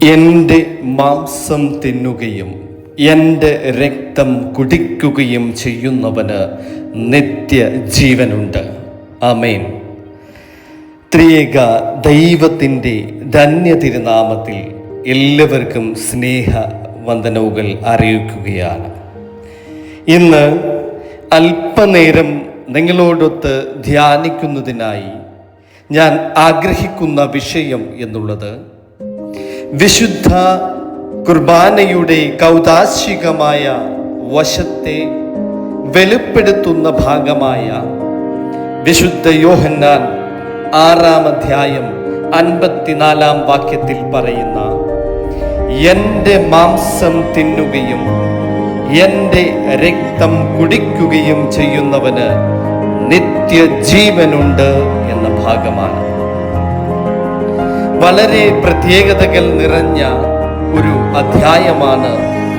എന്റെ മാംസം തിന്നുകയും എന്റെ രക്തം കുടിക്കുകയും ചെയ്യുന്നവന് നിത്യ ജീവനുണ്ട് അമേൻ ത്രിയേക ദൈവത്തിന്റെ ധന്യ തിരുനാമത്തിൽ എല്ലാവർക്കും സ്നേഹ വന്ദനവുകൾ അറിയിക്കുകയാണ്. ഇന്ന് അല്പനേരം നിങ്ങളോടൊത്ത് ധ്യാനിക്കുന്നതിനായി ഞാൻ ആഗ്രഹിക്കുന്ന വിഷയം എന്നുള്ളത് വിശുദ്ധ കുർബാനയുടെ കൗതാശികമായ വശത്തെ വെളിപ്പെടുത്തുന്ന ഭാഗമായ വിശുദ്ധ യോഹന്നാൻ ആറാം അധ്യായം അൻപത്തിനാലാം വാക്യത്തിൽ പറയുന്ന എന്റെ മാംസം തിന്നുകയും എന്റെ രക്തം കുടിക്കുകയും ചെയ്യുന്നവന് നിത്യജീവനുണ്ട് എന്ന ഭാഗമാണ്. വളരെ പ്രത്യേകതകൾ നിറഞ്ഞ ഒരു അധ്യായമാണ്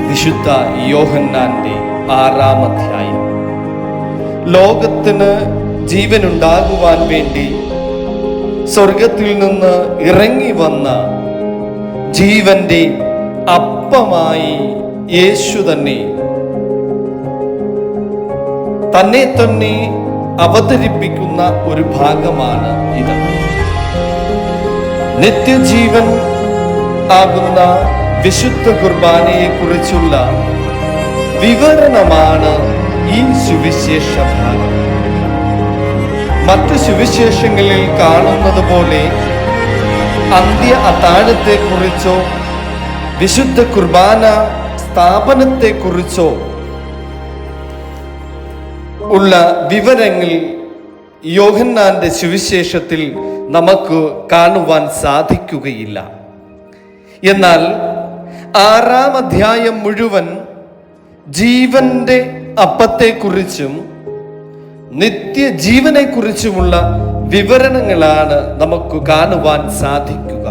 വിശുദ്ധ യോഹന്നാന്റെ ആറാം അധ്യായം. ലോകത്തിന് ജീവനുണ്ടാകുവാൻ വേണ്ടി സ്വർഗത്തിൽ നിന്ന് ഇറങ്ങി വന്ന ജീവന്റെ അപ്പമായി യേശു തന്നെ തന്നെ തന്നെ അവതരിപ്പിക്കുന്ന ഒരു ഭാഗമാണ് ഇത്. നിത്യജീവൻ ആകുന്ന വിശുദ്ധ കുർബാനയെ കുറിച്ചുള്ള വിവരണമാണ് ഈ സുവിശേഷ ഭാഗം. മറ്റു സുവിശേഷങ്ങളിൽ കാണുന്നത് പോലെ അന്ത്യ അത്താഴത്തെ കുറിച്ചോ വിശുദ്ധ കുർബാന സ്ഥാപനത്തെ കുറിച്ചോ ഉള്ള വിവരങ്ങൾ യോഹന്നാന്റെ സുവിശേഷത്തിൽ നമുക്ക് കാണുവാൻ സാധിക്കുകയില്ല. എന്നാൽ ആറാം അധ്യായം മുഴുവൻ ജീവന്റെ അപ്പത്തെക്കുറിച്ചും നിത്യജീവനെക്കുറിച്ചുമുള്ള വിവരണങ്ങളാണ് നമുക്ക് കാണുവാൻ സാധിക്കുക.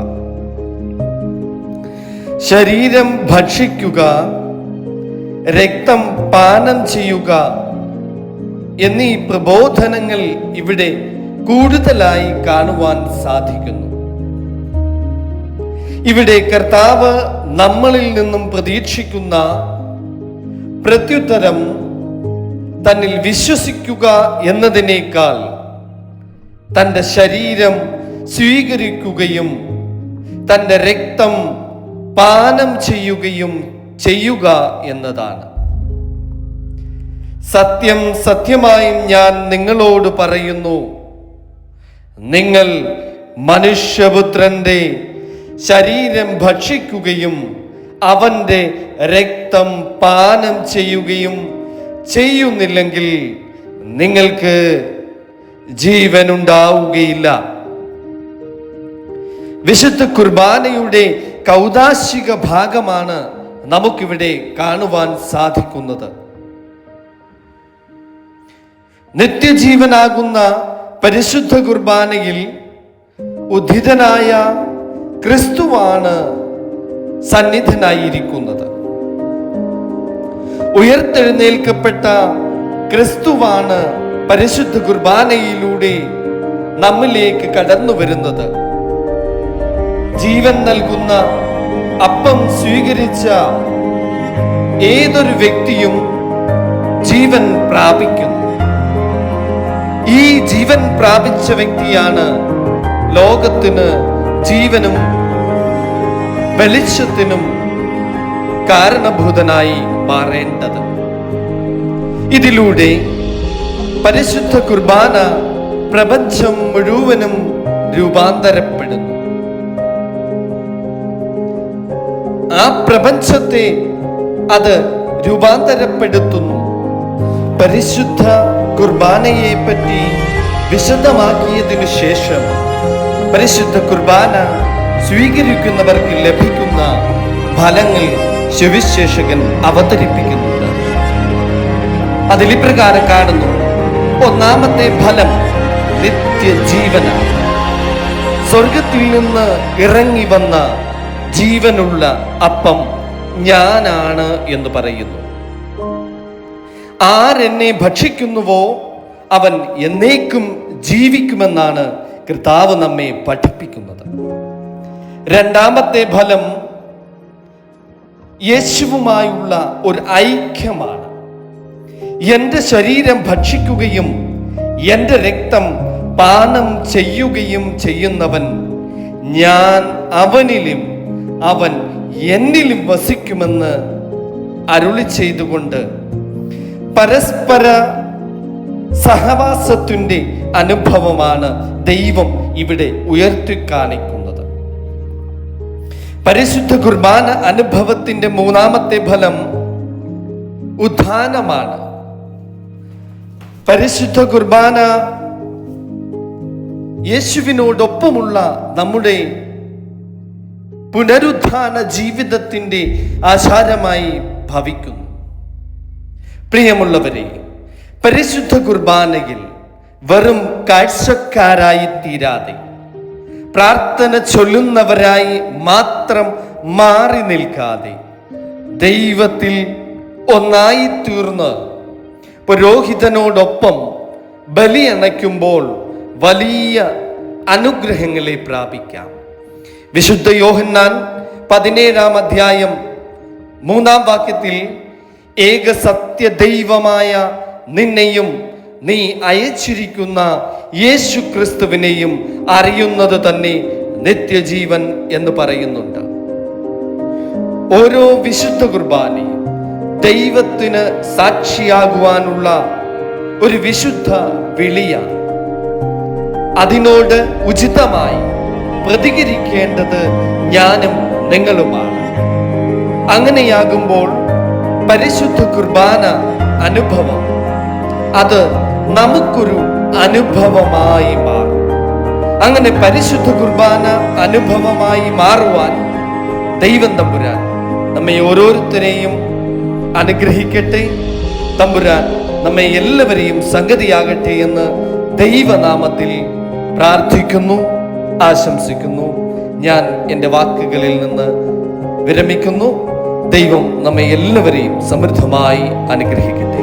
ശരീരം ഭക്ഷിക്കുക രക്തം പാനം ചെയ്യുക എന്നീ പ്രബോധനങ്ങൾ ഇവിടെ കൂടുതലായി കാണുവാൻ സാധിക്കുന്നു. ഇവിടെ കർത്താവ് നമ്മളിൽ നിന്നും പ്രതീക്ഷിക്കുന്ന പ്രത്യുത്തരം തന്നിൽ വിശ്വസിക്കുക എന്നതിനേക്കാൾ തന്റെ ശരീരം സ്വീകരിക്കുകയും തന്റെ രക്തം പാനം ചെയ്യുകയും ചെയ്യുക എന്നതാണ്. സത്യം സത്യമായും ഞാൻ നിങ്ങളോട് പറയുന്നു. നിങ്ങൾ മനുഷ്യപുത്രന്റെ ശരീരം ഭക്ഷിക്കുകയും അവന്റെ രക്തം പാനം ചെയ്യുകയും ചെയ്യുന്നില്ലെങ്കിൽ നിങ്ങൾക്ക് ജീവനുണ്ടാവുകയില്ല. വിശുദ്ധ കുർബാനയുടെ കൗതാശിക ഭാഗമാണ് നമുക്കിവിടെ കാണുവാൻ സാധിക്കുന്നത്. നിത്യജീവനാകുന്ന പരിശുദ്ധ കുർബാനയിൽ ഉദ്ധിതനായ ക്രിസ്തുവാണ് സന്നിധനായിരിക്കുന്നത്. ഉയർത്തെഴുന്നേൽക്കപ്പെട്ട ക്രിസ്തുവാണ് പരിശുദ്ധ കുർബാനയിലൂടെ നമ്മിലേക്ക് കടന്നു വരുന്നത്. ജീവൻ നൽകുന്ന അപ്പം സ്വീകരിച്ച ഏതൊരു വ്യക്തിയും ജീവൻ പ്രാപിക്കുന്നു. ഈ ജീവൻ പ്രാപിച്ച വ്യക്തിയാണ് ലോകത്തിന് ജീവനും വെളിച്ചത്തിനും കാരണഭൂതനായി മാറേണ്ടത്. ഇതിലൂടെ പരിശുദ്ധ കുർബാന പ്രപഞ്ചം മുഴുവനും രൂപാന്തരപ്പെടുന്നു. ആ പ്രപഞ്ചത്തെ അത് രൂപാന്തരപ്പെടുത്തുന്നു. പരിശുദ്ധ കുർബാനയെ പറ്റി വിശദമാക്കിയതിനു ശേഷം പരിശുദ്ധ കുർബാന സ്വീകരിക്കുന്നവർക്ക് ലഭിക്കുന്ന ഫലങ്ങൾ ശിവിശേഷകൻ അവതരിപ്പിക്കുന്നുണ്ട്. അതിൽ ഇപ്രകാരം കാണുന്നു. ഒന്നാമത്തെ ഫലം നിത്യജീവനാണ് സ്വർഗത്തിൽ നിന്ന് ഇറങ്ങി വന്ന ജീവനുള്ള അപ്പം ഞാനാണ് എന്ന് പറയുന്നു. ആരെന്നെ ഭക്ഷിക്കുന്നുവോ അവൻ എന്നേക്കും ജീവിക്കുമെന്നാണ് കർത്താവ് നമ്മെ പഠിപ്പിക്കുന്നത്. രണ്ടാമത്തെ ഫലം യേശുവുമായുള്ള ഒരു ഐക്യമാണ്. എന്റെ ശരീരം ഭക്ഷിക്കുകയും എന്റെ രക്തം പാനം ചെയ്യുകയും ചെയ്യുന്നവൻ ഞാൻ അവനിലും അവൻ എന്നിലും വസിക്കുമെന്ന് അരുളി ചെയ്തുകൊണ്ട് പരസ്പര സഹവാസത്തിന്റെ അനുഭവമാണ് ദൈവം ഇവിടെ ഉയർത്തി കാണിക്കുന്നത്. പരിശുദ്ധ കുർബാന അനുഭവത്തിന്റെ മൂന്നാമത്തെ ഫലം ഉദ്ധാനമാണ് പരിശുദ്ധ കുർബാന യേശുവിനോടൊപ്പമുള്ള നമ്മുടെ പുനരുദ്ധാന ജീവിതത്തിന്റെ ആചാരമായി ഭവിക്കുന്നു. പ്രിയമുള്ളവരെ പരിശുദ്ധ കുർബാനയിൽ വെറും കാഴ്ചക്കാരായി തീരാതെ പ്രാർത്ഥന ചൊല്ലുന്നവരായി മാത്രം മാറി നിൽക്കാതെ ദൈവത്തിൽ ഒന്നായി തീർന്ന് പുരോഹിതനോടൊപ്പം ബലിയണയ്ക്കുമ്പോൾ വലിയ അനുഗ്രഹങ്ങളെ പ്രാപിക്കാം. വിശുദ്ധ യോഹന്നാൻ പതിനേഴാം അധ്യായം മൂന്നാം വാക്യത്തിൽ ഏക സത്യ ദൈവമായ നിന്നെയും നീ അയച്ചിരിക്കുന്ന യേശു ക്രിസ്തുവിനെയും അറിയുന്നത് തന്നെ നിത്യജീവൻ എന്ന് പറയുന്നുണ്ട്. ഓരോ വിശുദ്ധ കുർബാനയും ദൈവത്തിന് സാക്ഷിയാകുവാനുള്ള ഒരു വിശുദ്ധ വിളിയാണ്. അതിനോട് ഉചിതമായി പ്രതികരിക്കേണ്ടത് ഞാനും നിങ്ങളുമാണ്. അങ്ങനെയാകുമ്പോൾ പരിശുദ്ധ കുർബാന അനുഭവം. അത് നമുക്കൊരു അനുഭവമായി മാറും. അങ്ങനെ പരിശുദ്ധ കുർബാന അനുഭവമായി മാറുവാൻ ദൈവം തമ്പുരാൻ നമ്മെ ഓരോരുത്തരെയും അനുഗ്രഹിക്കട്ടെ. തമ്പുരാൻ നമ്മെ എല്ലാവരെയും സംഗതിയാകട്ടെ എന്ന് ദൈവനാമത്തിൽ പ്രാർത്ഥിക്കുന്നു ആശംസിക്കുന്നു. ഞാൻ എന്റെ വാക്കുകളിൽ നിന്ന് വിരമിക്കുന്നു. ദൈവം നമ്മെ എല്ലാവരെയും സമൃദ്ധമായി അനുഗ്രഹിക്കട്ടെ.